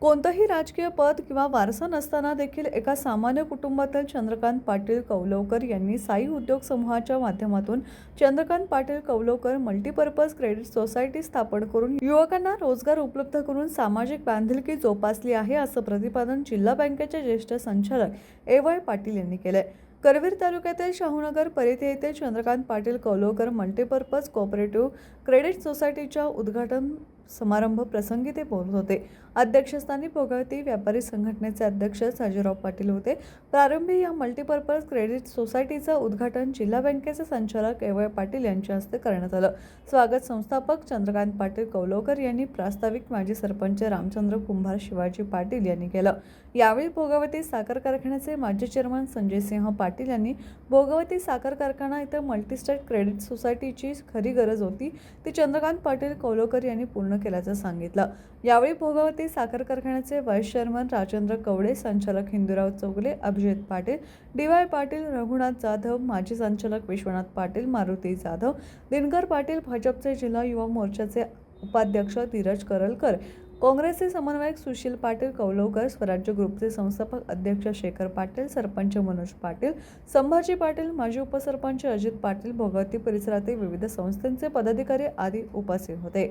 कोणतंही राजकीय पद किंवा वारसा नसताना देखील एका सामान्य कुटुंबातील चंद्रकांत पाटील कौलवकर यांनी साई उद्योग समूहाच्या माध्यमातून Chandrakant Patil Kaulavkar multipurpose credit society स्थापन करून युवकांना रोजगार उपलब्ध करून सामाजिक बांधिलकी जोपासली आहे असं प्रतिपादन जिल्हा बँकेचे ज्येष्ठ संचालक ए वाय पाटील यांनी केलंय. करवीर तालुक्यातील शाहूनगर परिथे येथे Chandrakant Patil Kaulavkar multipurpose cooperative credit सोसायटीच्या उद्घाटन समारंभ प्रसंगी ते बोलत होते. अध्यक्षस्थानी भोगावती व्यापारी संघटनेचे अध्यक्ष साजीराव पाटील होते. प्रारंभी या मल्टीपर्पज क्रेडिट सोसायटीचं उद्घाटन जिल्हा बँकेचे संचालक एवय पाटील यांच्या हस्ते करण्यात आलं. स्वागत संस्थापक चंद्रकांत पाटील कौलवकर यांनी प्रास्ताविक माजी सरपंच रामचंद्र कुंभार शिवाजी पाटील यांनी केलं. यावेळी भोगावती साखर कारखान्याचे माजी चेअरमन संजय सिंह पाटील यांनी भोगावती साखर कारखाना इथं मल्टीस्टेट क्रेडिट सोसायटीची खरी गरज होती. ती चंद्रकांत पाटील कौलकर यांनी पूर्ण केल्याचं सांगितलं. यावेळी भोगावती साखर कारखान्याचे व्हाईस चेअरमन राजेंद्र कवडे संचालक हिंदूराव चौगले अभिजित पाटील डी वाय पाटील रघुनाथ जाधव माजी संचालक विश्वनाथ पाटील मारुती जाधव दिनकर पाटील भाजपचे जिल्हा युवा मोर्चाचे उपाध्यक्ष धीरज करलकर काँग्रेसचे समन्वयक सुशील पाटील कौलवकर स्वराज्य ग्रुपचे संस्थापक अध्यक्ष शेखर पाटील सरपंच मनोज पाटील संभाजी पाटील माजी उपसरपंच अजित पाटील भोगावती परिसरातील विविध संस्थांचे पदाधिकारी आदी उपस्थित होते.